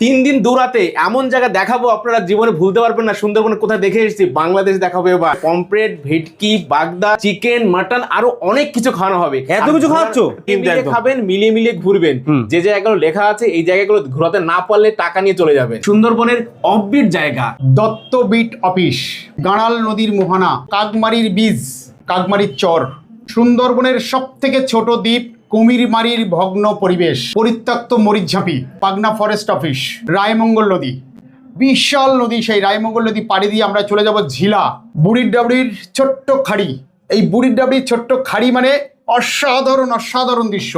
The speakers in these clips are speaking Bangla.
তিন দিন দৌড়াতে এমন জায়গা দেখাবো আপনারা জীবনে ভুলতে পারবেন না সুন্দরবনে কোথায় দেখে এসেছি বাংলাদেশ দেখাবো এবার। পমপ্লেট ভেটকি বাগদা চিকেন মাটন আরও অনেক কিছু খাওয়ানো হবে। এত কিছু খাওয়াচ্ছ? খাবেন মিলিয়ে মিলিয়ে ঘুরবেন। যে জায়গাগুলো লেখা আছে এই জায়গাগুলো ঘোরাতে না পারলে টাকা নিয়ে চলে যাবে। সুন্দরবনের অফবিট জায়গা দত্তবিট অফিস গাঁড়াল নদীর মোহনা কাকমারির বীজ কাকমারির চর। সুন্দরবনের সব থেকে ছোট দ্বীপ কুমিরমারির ভগ্ন পরিবেশ, পরিত্যক্ত মরিচঝাঁপি, পাগনা ফরেস্ট অফিস রায়মঙ্গল নদী। বিশাল নদী, সেই রায়মঙ্গল নদী পাড়ি দিয়ে আমরা চলে যাব ঝিলা। বুড়ির ডাবড়ির ছোট্ট খাড়ি। এই বুড়ির ডাবড়ির ছোট্ট খাড়ি মানে অসাধারণ অসাধারণ দৃশ্য।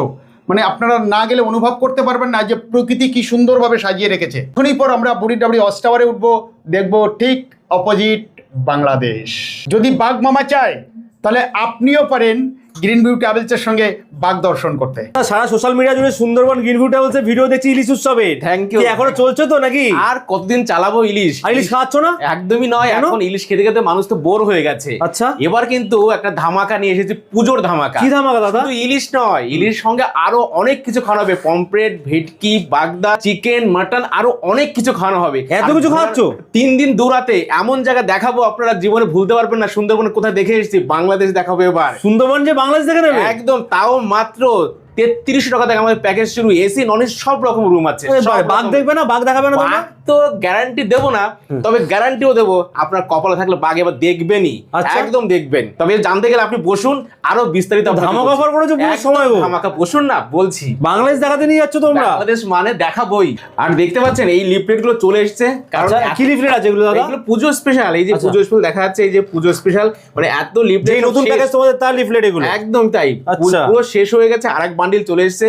মানে আপনারা না গেলে অনুভব করতে পারবেন না যে প্রকৃতি কি সুন্দরভাবে সাজিয়ে রেখেছে। এখনই পর আমরা বুড়ির ডাবড়ি অস টাওয়ারে উঠবো, দেখব ঠিক অপোজিট বাংলাদেশ। যদি বাঘ মামা চায়, তাহলে আপনিও পারেন গ্রিন ভিউ ট্রাভেলসের সঙ্গে বাঘ দর্শন করতে। সারা সোশ্যাল মিডিয়া জুড়ে Sundarban green view travels video দেখছি ইলিশ উৎসবে। Thank you. কি এখনও চলছে তো নাকি? আর কতদিন চালাবো ইলিশ? আর ইলিশ খাওয়াচ্ছ না? একদমই নয় এখন ইলিশ খেতে খেতে মানুষ তো বোর হয়ে গেছে। আচ্ছা। এবার কিন্তু একটা ধামাকা নিয়ে এসেছি পুজোর ধামাকা। কি ধামাকা দাদা? ইলিশ নয় ইলিশ সঙ্গে আরও অনেক কিছু খাওয়ানো হবে। পমপ্লেট ভেটকি বাগদা চিকেন মাটন আরও অনেক কিছু খাওয়ানো হবে। এত কিছু খাওয়াচ্ছ? তিন দিন দৌড়াতে এমন জায়গা দেখাবো আপনারা জীবনে ভুলতে পারবেন না। সুন্দরবনে কোথায় দেখে এসেছি বাংলাদেশ দেখাবো এবার। সুন্দরবন যে বাংলাদেশ দেখে নেবে? একদম তাও মাত্র তেত্রিশশো টাকা থেকে আমাদের প্যাকেজ শুরু এসি নন এসি সব রকম রুম আছে বাঘ দেখবে না? বাঘ দেখাবে না বাঘ তো গ্যারান্টি দেবো না তবে গ্যারান্টিও দেবো আপনার কপালে থাকলে বাঘ এবার দেখবেনই আচ্ছা। একদম দেখবেন। তবে জানতে গেলে আপনি বসুন আরও বিস্তারিত ধামাকা offer করেছ পুরো সময় ধামাকা বসুন না বলছি। বাংলাদেশ দেখাতে নিয়ে যাচ্ছ তোমরা? বাংলাদেশ মানে দেখাবই। আর দেখতে পাচ্ছেন এই লিফলেটগুলো চলে এসছে কারণ আচ্ছা, কি লিফলেট আছে এগুলো দাদা? এগুলো পুজো স্পেশাল এই যে আচ্ছা। পুজো স্পেশাল দেখা যাচ্ছে এই যে পুজো স্পেশাল মানে এত লিফলেট নতুন প্যাকেজ তোমাদের তার লিফলেট এগুলো। একদম তাই। পুরো শেষ হয়ে গেছে আরেক বান্ডিল চলে এসছে।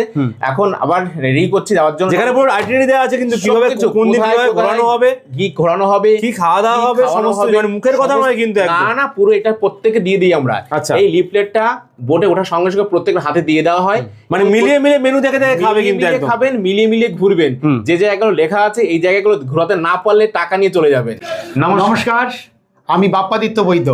এখন আবার রেডি করছি যাওয়ার জন্য। যেখানে পুরো আইটিনারি দেওয়া আছে কিন্তু কীভাবে কোন দিন কীভাবে ঘোরানো হবে? কি ঘোরানো হবে কি খাওয়া দাওয়া হবে সমস্ত মানে মুখের কথা নয় কিন্তু না না পুরো এটা প্রত্যেকে দিয়ে দিই আমরা। আচ্ছা। এই লিফলেটটা বোটে ওঠার সঙ্গে সঙ্গে প্রত্যেকের হাতে দিয়ে দেওয়া হয়। মানে মিলিয়ে মিলিয়ে মেনু দেখে দেখে খাবে কিন্তু একদম। খাবেন মিলিয়ে মিলিয়ে ঘুরবেন। যে জায়গাগুলো লেখা আছে এই জায়গাগুলো ঘোরাতে না পারলে টাকা নিয়ে চলে যাবেন নমস্কার। নমস্কার আমি বাপ্পাদিত্য বৈদ্য।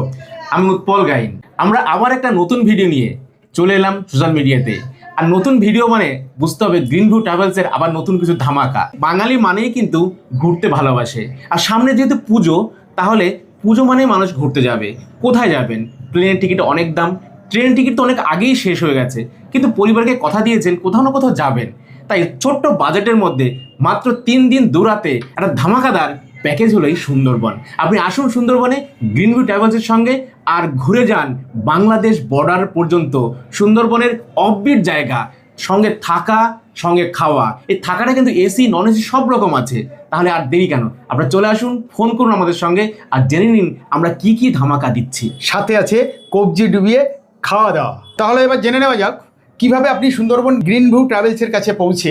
আমি উৎপল গাইন। আমরা আবার একটা নতুন ভিডিও নিয়ে চলে এলাম সোশ্যাল মিডিয়াতে আর নতুন ভিডিও মানে বুঝতে হবে গ্রিন ভিউ ট্রাভেলসের আবার নতুন কিছু ধামাকা। বাঙালি মানেই কিন্তু ঘুরতে ভালোবাসে। আর সামনে যেহেতু পুজো, তাহলে পুজো মানে মানুষ ঘুরতে যাবে। কোথায় যাবেন? প্লেনের টিকিট অনেক দাম। ট্রেন টিকিট তো অনেক আগেই শেষ হয়ে গেছে। কিন্তু পরিবারকে কথা দিয়েছেন, কোথাও না কোথাও যাবেন। তাই ছোট্ট বাজেটের মধ্যে মাত্র তিন দিন দূরাতে একটা ধামাকাদার প্যাকেজ হলো এই সুন্দরবন। আপনি আসুন সুন্দরবনে গ্রিন ভিউ ট্রাভেলসের সঙ্গে, আর ঘুরে যান বাংলাদেশ বর্ডার পর্যন্ত। সুন্দরবনের অফবিট জায়গা, সঙ্গে থাকা, সঙ্গে খাওয়া। এই থাকাটা কিন্তু এসি নন এসি সব রকম আছে। তাহলে আর দেরি কেন? আপনারা চলে আসুন ফোন করুন আমাদের সঙ্গে, আর জেনে নিন আমরা কি কি ধামাকা দিচ্ছি। সাথে আছে কবজি ডুবিয়ে খাওয়া দাওয়া। তাহলে এবার জেনে নেওয়া যাক, কীভাবে আপনি সুন্দরবন গ্রিন ভিউ ট্রাভেলসের কাছে পৌঁছে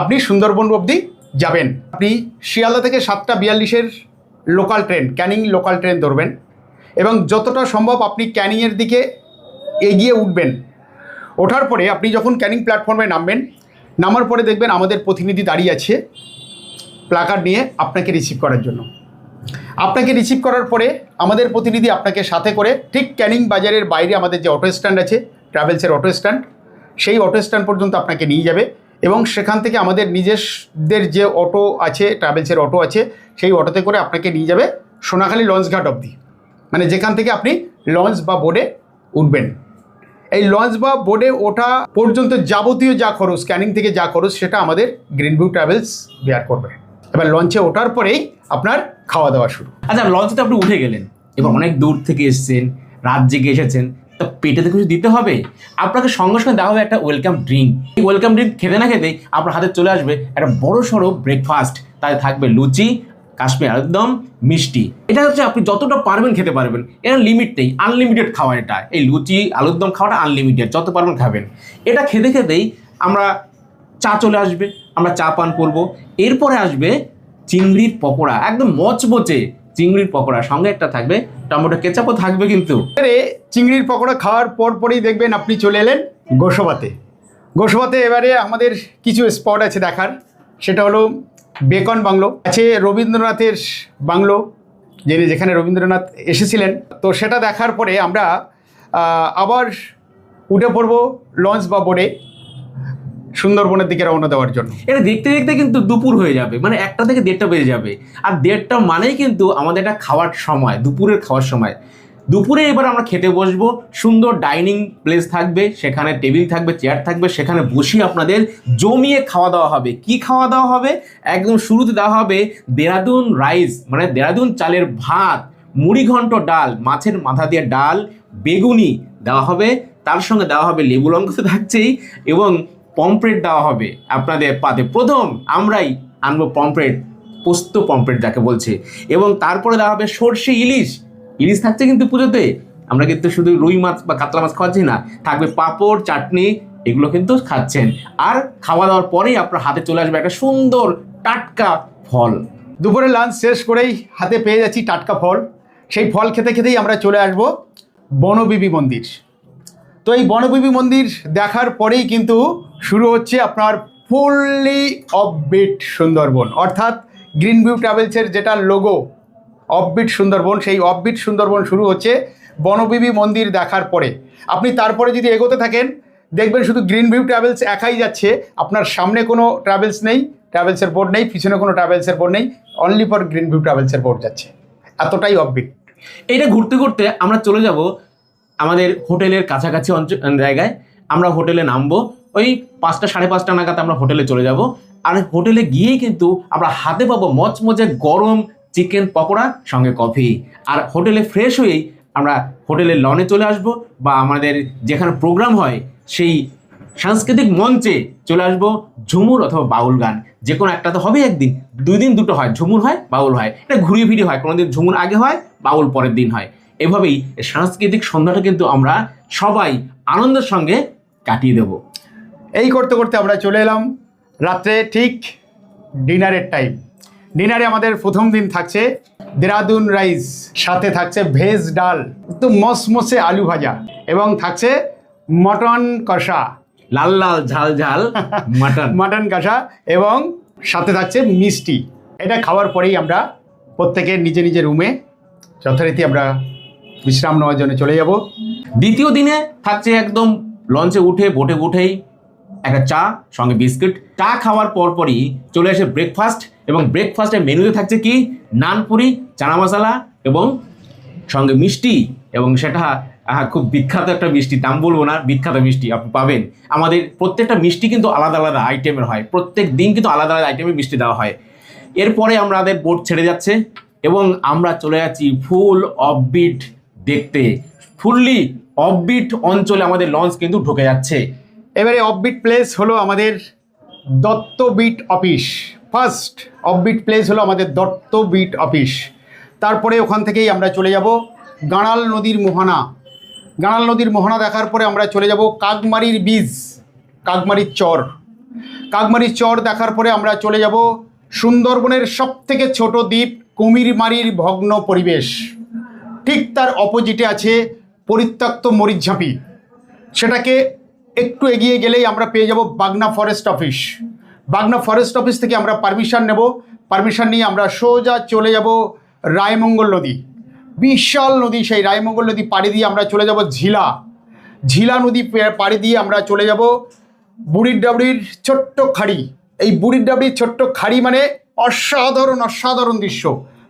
আপনি সুন্দরবন অবধি যাবেন। আপনি শিয়ালদা থেকে সাতটা বিয়াল্লিশের local train Canning local train ধরবেন এবং যতটা সম্ভব আপনি ক্যানিংয়ের দিকে এগিয়ে উঠবেন। ওঠার পরে আপনি যখন ক্যানিং প্ল্যাটফর্মে নামবেন, নামার পরে দেখবেন আমাদের প্রতিনিধি দাঁড়িয়ে আছে প্লাকার্ড নিয়ে আপনাকে রিসিভ করার জন্য। আপনাকে রিসিভ করার পরে আমাদের প্রতিনিধি আপনাকে সাথে করে ঠিক ক্যানিং বাজারের বাইরে আমাদের যে অটো স্ট্যান্ড আছে ট্রাভেলসের অটো স্ট্যান্ড সেই অটো স্ট্যান্ড পর্যন্ত আপনাকে নিয়ে যাবে। এবং সেখান থেকে আমাদের নিজেদের যে অটো আছে ট্রাভেলসের অটো আছে সেই অটোতে করে আপনাকে নিয়ে যাবে সোনাখালী লঞ্চঘাট অবধি। মানে যেখান থেকে আপনি লঞ্চ বা বোর্ডে উঠবেন। এই লঞ্চ বা বোর্ডে ওঠা পর্যন্ত যাবতীয় যা খরচ ক্যানিং থেকে যা খরচ সেটা আমাদের গ্রিন ভিউ ট্রাভেলস বেয়ার করবে। এবার লঞ্চে ওঠার পরেই আপনার খাওয়া দাওয়া শুরু। আচ্ছা লঞ্চে তো আপনি উঠে গেলেন। এবার অনেক দূর থেকে এসেছেন রাত জেগে এসেছেন। তো পেটে তো কিছু দিতে হবে? আপনাকে সঙ্গে সঙ্গে দেওয়া হবে একটা ওয়েলকাম ড্রিঙ্ক এই ওয়েলকাম ড্রিঙ্ক খেতে না খেতেই আপনার হাতে চলে আসবে একটা বড় সড়ো ব্রেকফাস্ট তাতে থাকবে লুচি, কাশ্মীর একদম মিষ্টি। এটা হচ্ছে আপনি যতটা পারবেন খেতে পারবেন। এর লিমিট নেই আনলিমিটেড খাওয়া এটা। এই লুচি, আলুর দম খাওয়াটা আনলিমিটেড যত পারবেন খাবেন। এটা খেতে খেতেই আমরা চা চলে আসবে, আমরা চা পান করব। এরপরে আসবে চিংড়ির পকোড়া, একদম মচমচে চিংড়ির পকোড়া। সঙ্গে একটা থাকবে টমেটো কেচাপও থাকবে কিন্তু। চিংড়ির পকোড়া খাওয়ার পর পরেই দেখবেন আপনি চলে এলেন গোসবাতে। গোসবাতে এবারে আমাদের কিছু স্পট আছে দেখার। সেটা হলো বেকন বাংলো, আছে রবীন্দ্রনাথের বাংলো, যিনি যেখানে রবীন্দ্রনাথ এসেছিলেন। তো সেটা দেখার পরে আমরা আবার উঠে পড়ব লঞ্চ বা বোর্ডে সুন্দরবনের দিকে রওনা দেওয়ার জন্য। এটা দেখতে দেখতে কিন্তু দুপুর হয়ে যাবে মানে একটা থেকে দেড়টা বেজে যাবে। আর দেড়টা মানেই কিন্তু আমাদের একটা খাওয়ার সময়, দুপুরের খাওয়ার সময়। দুপুরে এবার আমরা খেতে বসবো, সুন্দর ডাইনিং প্লেস থাকবে, সেখানে টেবিল থাকবে, চেয়ার থাকবে, সেখানে বসে আপনাদের জমিয়ে খাওয়া দাওয়া হবে। কি খাওয়া দাওয়া হবে? একদম শুরুতে দেওয়া হবে দেরাদুন রাইস মানে দেরাদুন চালের ভাত, মুড়ি ঘন্ট ডাল, মাছের মাথা দিয়ে ডাল, বেগুনি দেওয়া হবে, তার সঙ্গে দেওয়া হবে লেবু লঙ্কা তো থাকছেই, এবং পমফ্রেট দেওয়া হবে আপনাদের পাতে। প্রথম আমরাই আনব পমফ্রেট পোস্ত পমফ্রেট যাকে বলছে। এবং তারপরে দেওয়া হবে সর্ষে ইলিশ। ইলিশ থাকছে কিন্তু পুজোতে। আমরা কিন্তু শুধু রুই মাছ বা কাতলা মাছ খাওয়াচ্ছি না, থাকবে পাঁপড়, চাটনি, এগুলো কিন্তু খাচ্ছেন। আর খাওয়া দাওয়ার পরেই আপনার হাতে চলে আসবে একটা সুন্দর টাটকা ফল। দুপুরে লাঞ্চ শেষ করেই হাতে পেয়ে যাচ্ছি টাটকা ফল। সেই ফল খেতে খেতেই আমরা চলে আসব বনবিবি মন্দির। তো এই বনবিবি মন্দির দেখার পরেই কিন্তু শুরু হচ্ছে আপনার ফুললি অফবিট সুন্দরবন। অর্থাৎ গ্রিন ভিউ ট্রাভেলসের যেটা লোগো অফবিট সুন্দরবন, সেই অফবিট সুন্দরবন শুরু হচ্ছে বনবিবি মন্দির দেখার পরে। আপনি তারপরে যদি এগোতে থাকেন, দেখবেন শুধু গ্রিন ভিউ ট্রাভেলস একাই যাচ্ছে, আপনার সামনে কোনো ট্রাভেলস নেই ট্রাভেলসের বোর্ড নেই, পিছনে কোনো ট্রাভেলসের বোর্ড নেই অনলি ফর গ্রিন ভিউ ট্রাভেলসের বোর্ড যাচ্ছে। এতটাই অফবিট এইটা ঘুরতে ঘুরতে আমরা চলে যাব আমাদের হোটেলের কাছাকাছি অঞ্চল জায়গায় আমরা হোটেলে নামবো। ওই পাঁচটা, সাড়ে পাঁচটা নাগাদ আমরা হোটেলে চলে যাব। আর হোটেলে গিয়েই কিন্তু আমরা হাতে পাবো মচমচে গরম চিকেন পকোড়া, সঙ্গে কফি। আর হোটেলে ফ্রেশ হয়েই আমরা হোটেলের লনে চলে আসব বা আমাদের যেখানে প্রোগ্রাম হয়, সেই সাংস্কৃতিক মঞ্চে চলে আসব ঝুমুর অথবা বাউল গান। যে কোনো একটা তো হবে একদিন। দুই দিন দুটো হয়, ঝুমুর হয়, বাউল হয়। এটা ঘুরিয়ে ফিরিয়ে হয়। কোনোদিন ঝুমুর আগে হয়, বাউল পরের দিন হয়। এভাবেই সাংস্কৃতিক সন্ধ্যাটা কিন্তু আমরা সবাই আনন্দের সঙ্গে কাটিয়ে দেব। এই করতে করতে আমরা চলে এলাম রাত্রে ঠিক ডিনারের টাইম ডিনারে আমাদের প্রথম দিন থাকছে দেরাদুন রাইস সাথে থাকছে ভেজ ডাল তো মসমসে আলু ভাজা এবং থাকছে মটন কষা। লাল লাল ঝাল ঝাল মাটন। মাটন কষা এবং সাথে থাকছে মিষ্টি। এটা খাওয়ার পরেই আমরা প্রত্যেকের নিজে নিজের রুমে যথারীতি আমরা বিশ্রাম নেওয়ার জন্য চলে যাব। দ্বিতীয় দিনে থাকছে একদম লঞ্চে উঠে বোটে উঠেই একটা চা, সঙ্গে বিস্কিট। চা খাওয়ার পরপরই চলে আসে ব্রেকফাস্ট এবং ব্রেকফাস্টের মেনুতে থাকছে কি? নানপুরি চানা মশলা এবং সঙ্গে মিষ্টি এবং সেটা খুব বিখ্যাত একটা মিষ্টি দাম বলব না, বিখ্যাত মিষ্টি আপনি পাবেন। আমাদের প্রত্যেকটা মিষ্টি কিন্তু আলাদা আলাদা আইটেমের হয়। প্রত্যেক দিন কিন্তু আলাদা আলাদা আইটেমের মিষ্টি দেওয়া হয়। এরপরে আমাদের বোট ছেড়ে যাচ্ছে এবং আমরা চলে যাচ্ছি ফুল অফবিট দেখতে ফুললি অফবিট অঞ্চলে আমাদের লঞ্চ কিন্তু ঢুকে যাচ্ছে। এবারে অফবিট প্লেস হলো আমাদের Dattabit office first offbeat place হলো আমাদের দত্তবিট অফিস তারপরে ওখান থেকেই আমরা চলে যাব গাঁড়াল নদীর মোহনা। গাঁড়াল নদীর মোহনা দেখার পরে আমরা চলে যাব কাকমারির বীজ, কাকমারির চর। কাকমারির চর দেখার পরে আমরা চলে যাব সুন্দরবনের সব থেকে ছোট দ্বীপ কুমিরমারির ভগ্ন পরিবেশ। ঠিক তার অপোজিটে আছে পরিত্যক্ত মরিচঝাঁপি সেটাকে একটু এগিয়ে গেলেই আমরা পেয়ে যাব Bagna forest office Bagna forest office থেকে আমরা পারমিশন নেব। পারমিশন নিয়ে আমরা সোজা চলে যাব রায়মঙ্গল নদী। বিশাল নদী সেই রায়মঙ্গল নদী পাড়ি দিয়ে আমরা চলে যাব ঝিলা। ঝিলা নদী পাড়ি দিয়ে আমরা চলে যাব বুড়ির ডাবড়ির ছোট্ট খাড়ি। এই বুড়ির ডাবড়ির ছোট্ট খাড়ি মানে অসাধারণ অসাধারণ দৃশ্য।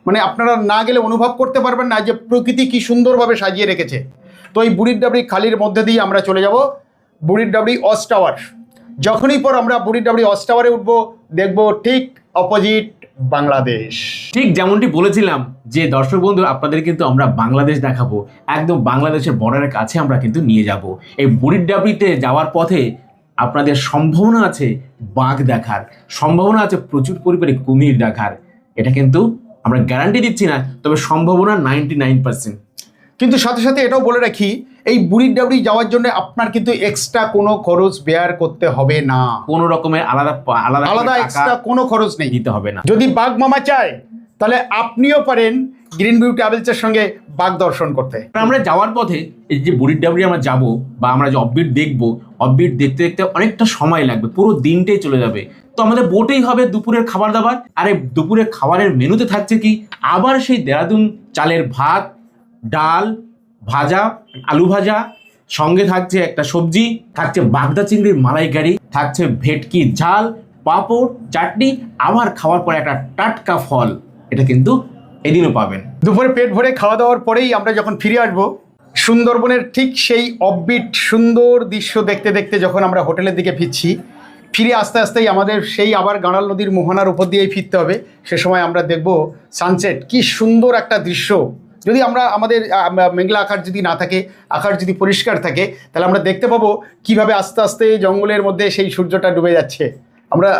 মানে আপনারা না গেলে অনুভব করতে পারবেন না যে প্রকৃতি কি সুন্দরভাবে সাজিয়ে রেখেছে। তো এই বুড়ির ডাবড়ি খালির মধ্যে দিয়ে আমরা চলে যাব। বুড়ির ডাবড়ি অস টাওয়ার। যখনই পর আমরা বুড়ির ডাবড়ি অস টাওয়ারে উঠবো, দেখব ঠিক অপোজিট বাংলাদেশ। ঠিক যেমনটি বলেছিলাম যে দর্শক বন্ধু, আপনাদের কিন্তু আমরা বাংলাদেশ দেখাবো। একদম বাংলাদেশের বর্ডারের কাছে আমরা কিন্তু নিয়ে যাব। এই বুড়ির ডাবরিতে যাওয়ার পথে আপনাদের সম্ভাবনা আছে বাঘ দেখার। সম্ভাবনা আছে প্রচুর পরিমাণে কুমির দেখার। এটা কিন্তু আমরা গ্যারান্টি দিচ্ছি না তবে সম্ভাবনা নাইনটি নাইন পার্সেন্ট কিন্তু সাথে সাথে এটাও বলে রাখি এই বুড়ির ডাবড়ি যাওয়ার জন্য আপনার কিন্তু এক্সট্রা কোনো খরচ বেয়ার করতে হবে না। কোনো রকমের আলাদা আলাদা আলাদা এক্সট্রা কোনো খরচ নেই। দিতে হবে না। যদি বাঘ মামা চায় তাহলে আপনিও পারেন গ্রিন ভিউ ট্রাভেলসের সঙ্গে বাঘ দর্শন করতে। আমরা যাওয়ার পথে এই যে বুড়ির ডাবরি আমরা যাব বা আমরা যে অববিট দেখব অববিট দেখতে দেখতে অনেকটা সময় লাগবে পুরো দিনটাই চলে যাবে। তো আমাদের বোটেই হবে দুপুরের খাবার দাবার আর এই দুপুরের খাবারের মেনুতে থাকছে কি? আবার সেই দেরাদুন চালের ভাত, ডাল, ভাজা, আলু ভাজা, সঙ্গে থাকছে একটা সবজি, থাকছে বাগদা চিংড়ির মালাইকারি, থাকছে ভেটকি ঝাল, পাঁপড়, চাটনি, আবার খাওয়ার পরে একটা টাটকা ফল। এটা কিন্তু এদিনও পাবেন। দুপুরে পেট ভরে খাওয়া দাওয়ার পরেই আমরা যখন ফিরে আসব, সুন্দরবনের ঠিক সেই অববিট সুন্দর দৃশ্য দেখতে দেখতে যখন আমরা হোটেলের দিকে ফিরছি ফিরে আস্তে আস্তেই আমাদের সেই আবার গাঁড়াল নদীর মোহনার উপর দিয়েই ফিরতে হবে। সে সময় আমরা দেখব সানসেট কি সুন্দর একটা দৃশ্য। যদি আমরা আমাদের মেঘলা আকার যদি না থাকে আকার যদি পরিষ্কার থাকে, তাহলে আমরা দেখতে পাবো কীভাবে আস্তে আস্তে জঙ্গলের মধ্যে সেই সূর্যটা ডুবে যাচ্ছে। আমরা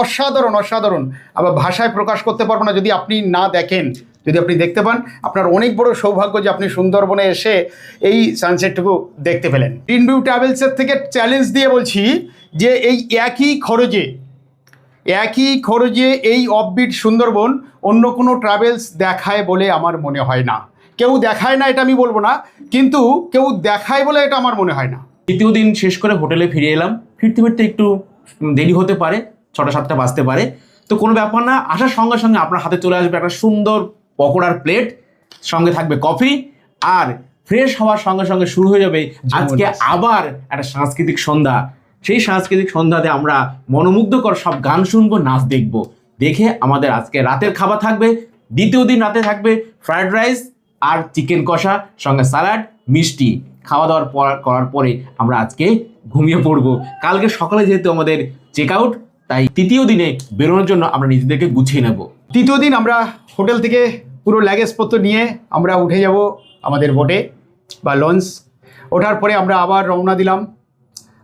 অসাধারণ অসাধারণ। আবার ভাষায় প্রকাশ করতে পারব না যদি আপনি না দেখেন। যদি আপনি দেখতে পান, আপনার অনেক বড় সৌভাগ্য যে আপনি সুন্দরবনে এসে এই সানসেটটুকু দেখতে পেলেন। গ্রিন ভিউ ট্রাভেলসের থেকে চ্যালেঞ্জ দিয়ে বলছি যে এই একই খরচে একই খরচে এই অফবিট সুন্দরবন অন্য কোনো ট্রাভেলস দেখায় বলে আমার মনে হয় না। কেউ দেখায় না, এটা আমি বলব না, কিন্তু কেউ দেখায় বলে এটা আমার মনে হয় না। দ্বিতীয় দিন শেষ করে হোটেলে ফিরে এলাম। ফিরতে ফিরতে একটু দেরি হতে পারে, ছটা সাতটা বাজতে পারে। তো কোনো ব্যাপার না, আসার সঙ্গে সঙ্গে আপনার হাতে চলে আসবে একটা সুন্দর পকোড়ার প্লেট সঙ্গে থাকবে কফি আর ফ্রেশ হওয়ার সঙ্গে সঙ্গে শুরু হয়ে যাবে আজকে আবার একটা সাংস্কৃতিক সন্ধ্যা। সেই সাংস্কৃতিক সন্ধ্যাতে আমরা মনোমুগ্ধকর সব গান শুনব নাচ দেখব। দেখে আমাদের আজকে রাতের খাবার থাকবে দ্বিতীয় দিন রাতে থাকবে ফ্রায়েড রাইস আর চিকেন কষা সঙ্গে স্যালাড মিষ্টি। খাওয়া দাওয়ার পর করার পরে আমরা আজকে ঘুমিয়ে পড়ব। কালকে সকালে যেহেতু আমাদের চেক আউট তাই তৃতীয় দিনে বেরোনোর জন্য আমরা নিজেদেরকে গুছিয়ে নেব। তৃতীয় দিন আমরা হোটেল থেকে পুরো ল্যাগেজপত্র নিয়ে আমরা উঠে যাব আমাদের বোটে বা লঞ্চ ওঠার পরে আমরা আবার রওনা দিলাম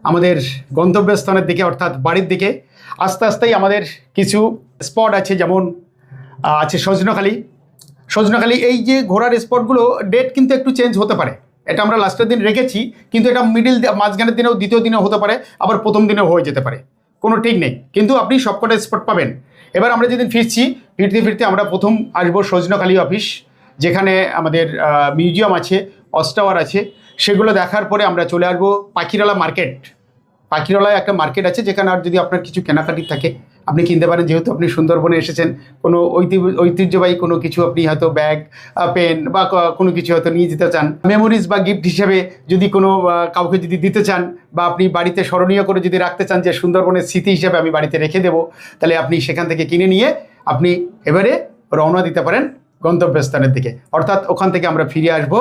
আমাদের গন্তব্যস্থানের দিকে, অর্থাৎ বাড়ির দিকে। আস্তে আস্তেই আমাদের কিছু স্পট আছে, যেমন আছে সজনাখালি। সজনাখালি, এই যে ঘোরার স্পটগুলো ডেট কিন্তু একটু চেঞ্জ হতে পারে। এটা আমরা লাস্টের দিন রেখেছি, কিন্তু এটা মিডিল মাঝখানের দিনেও দ্বিতীয় দিনেও হতে পারে, আবার প্রথম দিনেও হয়ে যেতে পারে। কোনো ঠিক নেই, কিন্তু আপনি সবকটা স্পট পাবেন। এবার আমরা যেদিন ফিরছি ফিরতে ফিরতে আমরা প্রথম আসব সজনাখালি অফিস যেখানে আমাদের মিউজিয়াম আছে অস্টাওয়ার আছে। সেগুলো দেখার পরে আমরা চলে আসব পাখিরালা মার্কেট পাখিরালায় একটা মার্কেট আছে, যেখানে আর যদি আপনার কিছু কেনাকাটি থাকে, আপনি কিনতে পারেন। যেহেতু আপনি সুন্দরবনে এসেছেন, কোনো ঐতি- ঐতিহ্যবাহী কোনো কিছু আপনি হয়তো ব্যাগ পেন বা কোনো কিছু হয়তো নিয়ে যেতে চান। মেমোরিজ বা গিফট হিসেবে যদি কোনো কাউকে যদি দিতে চান, বা আপনি বাড়িতে স্মরণীয় করে যদি রাখতে চান যে সুন্দরবনের স্মৃতি হিসেবে আমি বাড়িতে রেখে দেবো, তাহলে আপনি সেখান থেকে কিনে নিয়ে আপনি এবারে রওনা দিতে পারেন গন্তব্যস্থানের দিকে। অর্থাৎ ওখান থেকে আমরা ফিরে আসব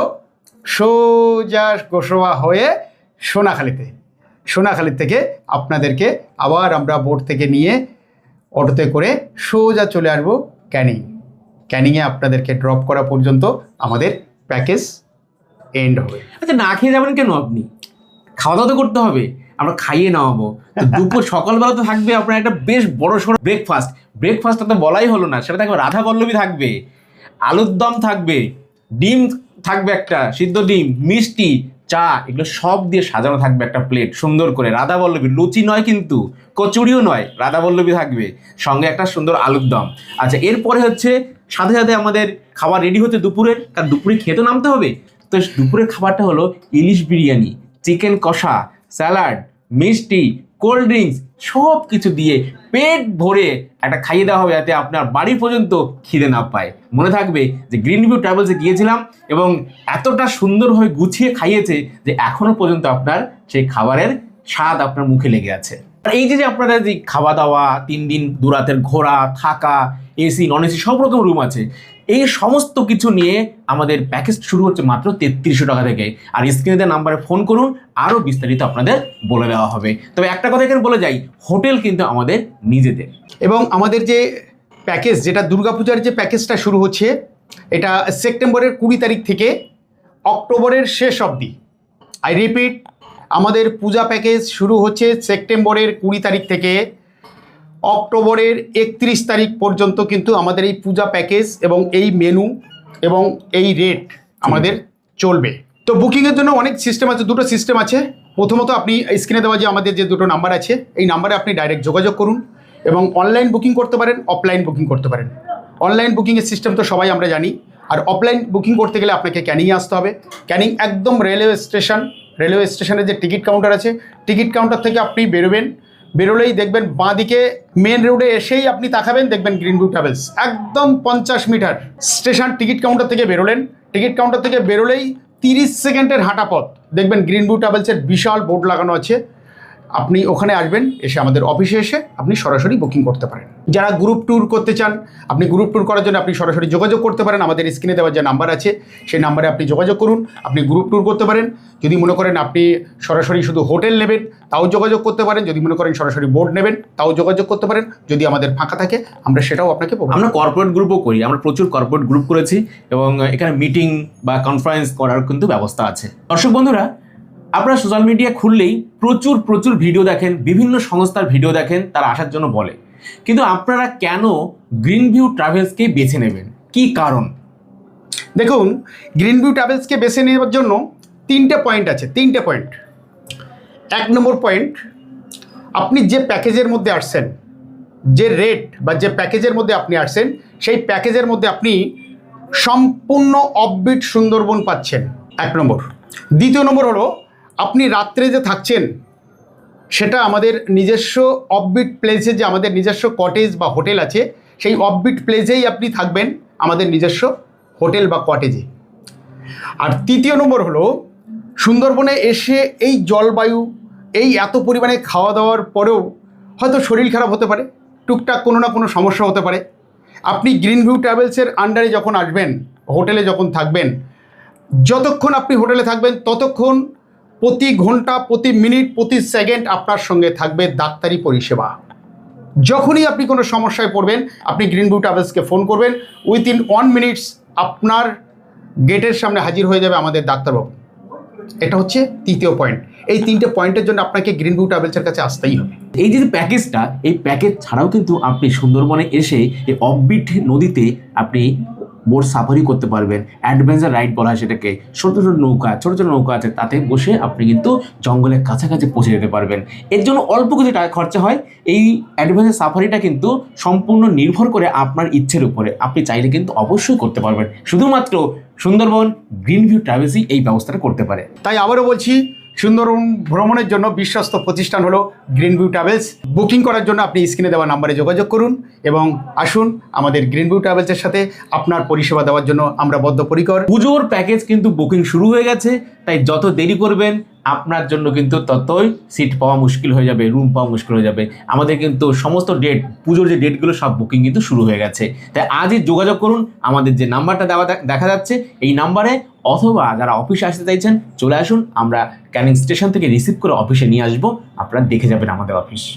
সোজা গোসোয়া হয়ে সোনাখালিতে। সোনাখালি থেকে আপনাদেরকে আবার আমরা বোট থেকে নিয়ে অটোতে করে সোজা চলে আসব ক্যানিং। ক্যানিংয়ে আপনাদেরকে ড্রপ করা পর্যন্ত আমাদের প্যাকেজ এন্ড হবে। আচ্ছা না খেয়ে যাবেন কেন আপনি? খাওয়া দাওয়া তো করতে হবে। আমরা খাইয়ে নেওয়াবো তো দুপুর সকালবেলা তো থাকবে আপনার একটা বেশ বড় সড়ো ব্রেকফাস্ট ব্রেকফাস্টটা তো বলাই হলো না সেটা থাকবে রাধা পল্লবী থাকবে, আলুর দম থাকবে, ডিম থাকবে একটা, সিদ্ধ ডিম, মিষ্টি, চা, এগুলো সব দিয়ে সাজানো থাকবে একটা প্লেট সুন্দর করে। রাধা বল্লবী লুচি নয় কিন্তু, কচুরিও নয়, রাধা বল্লবী থাকবে, সঙ্গে একটা সুন্দর আলুর দম। আচ্ছা এরপরে হচ্ছে, সাথে সাথে আমাদের খাবার রেডি হচ্ছে দুপুরের, কারণ দুপুরে খেতে নামতে হবে। তো দুপুরের খাবারটা হলো ইলিশ বিরিয়ানি, চিকেন কষা স্যালাড, মিষ্টি, কোল্ড ড্রিঙ্কস সব কিছু দিয়ে পেট ভরে একটা খাইয়ে দেওয়া হবে যাতে আপনার বাড়ি পর্যন্ত খিদে না পায়। মনে থাকবে যে গ্রিন ভিউ ট্রাভেলসে গিয়েছিলাম এবং এতটা সুন্দরভাবে গুছিয়ে খাইয়েছে যে এখনও পর্যন্ত আপনার সেই খাবারের স্বাদ আপনার মুখে লেগে আছে। আর এই যে যে যে খাওয়া দাওয়া তিন দিন দুরাতের ঘোরা, থাকা এসি নন এসি সব রকম রুম আছে। এই সমস্ত কিছু নিয়ে আমাদের প্যাকেজ শুরু হচ্ছে মাত্র তেত্রিশশো টাকা থেকে। আর স্ক্রিনে নাম্বারে ফোন করুন আরও বিস্তারিত আপনাদের বলে দেওয়া হবে। তবে একটা কথা এখানে বলে যাই হোটেল কিন্তু আমাদের নিজেদের। এবং আমাদের যে প্যাকেজ যেটা দুর্গাপূজার যে প্যাকেজটা শুরু হচ্ছে, এটা সেপ্টেম্বরের কুড়ি তারিখ থেকে অক্টোবরের শেষ অবধি। আই রিপিট আমাদের পূজা প্যাকেজ শুরু হচ্ছে সেপ্টেম্বরের কুড়ি তারিখ থেকে অক্টোবরের একত্রিশ তারিখ পর্যন্ত কিন্তু আমাদের এই পূজা প্যাকেজ এবং এই মেনু এবং এই রেট আমাদের চলবে। তো বুকিংয়ের জন্য অনেক সিস্টেম আছে, দুটো সিস্টেম আছে। প্রথমত আপনি স্ক্রিনে দেওয়া যে আমাদের যে দুটো নাম্বার আছে, এই নাম্বারে আপনি ডাইরেক্ট যোগাযোগ করুন এবং অনলাইন বুকিং করতে পারেন অফলাইন বুকিং করতে পারেন। অনলাইন বুকিংয়ের সিস্টেম তো সবাই আমরা জানি। আর অফলাইন বুকিং করতে গেলে আপনাকে ক্যানিংয়ে আসতে হবে। ক্যানিং একদম রেলওয়ে স্টেশন রেলওয়ে স্টেশনের যে টিকিট কাউন্টার আছে টিকিট কাউন্টার থেকে আপনি বেরোবেন। বেরোলেই দেখবেন বাঁ দিকে মেন রোডে এসেই আপনি তাকাবেন, দেখবেন গ্রিন ভিউ ট্রাভেলস একদম পঞ্চাশ মিটার স্টেশন টিকিট কাউন্টার থেকে বেরোলেন। টিকিট কাউন্টার থেকে বেরোলেই তিরিশ সেকেন্ডের হাঁটা পথ। দেখবেন গ্রিন ভিউ ট্রাভেলসের বিশাল বোর্ড লাগানো আছে। আপনি ওখানে আসবেন এসে আমাদের অফিসে এসে আপনি সরাসরি বুকিং করতে পারেন। যারা গ্রুপ ট্যুর করতে চান আপনি গ্রুপ ট্যুর করার জন্য আপনি সরাসরি যোগাযোগ করতে পারেন আমাদের স্ক্রিনে দেওয়ার যে নাম্বার আছে সেই নাম্বারে আপনি যোগাযোগ করুন আপনি গ্রুপ ট্যুর করতে পারেন। যদি মনে করেন আপনি সরাসরি শুধু হোটেল নেবেন তাও যোগাযোগ করতে পারেন। যদি মনে করেন সরাসরি বোর্ড নেবেন তাও যোগাযোগ করতে পারেন। যদি আমাদের ফাঁকা থাকে আমরা সেটাও আপনাকে আমরা কর্পোরেট গ্রুপও করি আমরা প্রচুর কর্পোরেট গ্রুপ করেছি এবং এখানে মিটিং বা কনফারেন্স করার কিন্তু ব্যবস্থা আছে। দর্শক বন্ধুরা আপনারা সোশ্যাল মিডিয়া খুললেই প্রচুর প্রচুর ভিডিও দেখেন, বিভিন্ন সংস্থার ভিডিও দেখেন, তারা আসার জন্য বলে। কিন্তু আপনারা কেন গ্রিন ভিউ ট্রাভেলসকে বেছে নেবেন? কি কারণ? দেখুন গ্রিন ভিউ ট্রাভেলসকে বেছে নেওয়ার জন্য তিনটে পয়েন্ট আছে, তিনটে পয়েন্ট এক নম্বর পয়েন্ট আপনি যে প্যাকেজের মধ্যে আসছেন, যে রেট বা যে প্যাকেজের মধ্যে আপনি আসছেন, সেই প্যাকেজের মধ্যে আপনি সম্পূর্ণ অফবিট সুন্দরবন পাচ্ছেন, এক নম্বর। দ্বিতীয় নম্বর হলো আপনি রাত্রে যে থাকছেন, সেটা আমাদের নিজস্ব অফবিট প্লেসে যে আমাদের নিজস্ব কটেজ বা হোটেল আছে, সেই অফবিট প্লেসেই আপনি থাকবেন আমাদের নিজস্ব হোটেল বা কটেজে আর তৃতীয় নম্বর হলো, সুন্দরবনে এসে এই জলবায়ু, এই এত পরিমাণে খাওয়া দাওয়ার পরেও হয়তো শরীর খারাপ হতে পারে, টুকটাক কোনো না কোনো সমস্যা হতে পারে। আপনি গ্রিন ভিউ ট্রাভেলসের আন্ডারে যখন আসবেন হোটেলে যখন থাকবেন, যতক্ষণ আপনি হোটেলে থাকবেন, ততক্ষণ প্রতি ঘণ্টা, প্রতি মিনিট, প্রতি সেকেন্ড আপনার সঙ্গে থাকবে ডাক্তারি পরিষেবা। যখনই আপনি কোনো সমস্যায় পড়বেন, আপনি গ্রিন ভিউ ট্রাভেলসকে ফোন করবেন, উইথিন ওয়ান মিনিটস আপনার গেটের সামনে হাজির হয়ে যাবে আমাদের ডাক্তারবাবু। এটা হচ্ছে তৃতীয় পয়েন্ট। এই তিনটে পয়েন্টের জন্য আপনাকে গ্রিন ভিউ ট্রাভেলসের কাছে আসতেই হবে। এই যে প্যাকেজটা, এই প্যাকেজ ছাড়াও কিন্তু আপনি সুন্দরবনে এসে এই অফবিট নদীতে আপনি বোট সাফারি করতে পারবেন। অ্যাডভেঞ্চার রাইড বলা হয় সেটাকে। ছোটো ছোটো নৌকা, ছোটো ছোটো নৌকা আছে, তাতে বসে আপনি কিন্তু জঙ্গলের কাছাকাছি পৌঁছে যেতে পারবেন। এর জন্য অল্প কিছু টাকা খরচা হয়। এই অ্যাডভেঞ্চার সাফারিটা কিন্তু সম্পূর্ণ নির্ভর করে আপনার ইচ্ছের উপরে। আপনি চাইলে কিন্তু অবশ্যই করতে পারবেন। শুধুমাত্র সুন্দরবন গ্রিন ভিউ ট্রাভেলসই এই ব্যবস্থাটা করতে পারে। তাই আবারও বলছি সুন্দরবন ভ্রমণের জন্য বিশ্বস্ত প্রতিষ্ঠান হলো গ্রিন ভিউ ট্রাভেলস। বুকিং করার জন্য আপনি স্ক্রিনে দেওয়া নাম্বারে যোগাযোগ করুন এবং আসুন আমাদের গ্রিন ভিউ ট্রাভেলসের সাথে আপনার পরিষেবা দেওয়ার জন্য আমরা বদ্ধপরিকর। পুজোর প্যাকেজ কিন্তু বুকিং শুরু হয়ে গেছে, তাই যত দেরি করবেন, আপনার জন্য কিন্তু ততই সিট পাওয়া মুশকিল হয়ে যাবে রুম পাওয়া মুশকিল হয়ে যাবে। আমাদের কিন্তু সমস্ত ডেট পুজোর যে ডেটগুলো সব বুকিং কিন্তু শুরু হয়ে গেছে। তাই আজই যোগাযোগ করুন, আমাদের যে নাম্বারটা দেওয়া দেখা যাচ্ছে, এই নাম্বারে অথবা যারা অফিসে আসতে চাইছেন, চলে আসুন। আমরা ক্যানিং স্টেশন থেকে রিসিভ করে অফিসে নিয়ে আসব। আপনারা দেখে যাবেন আমাদের অফিস।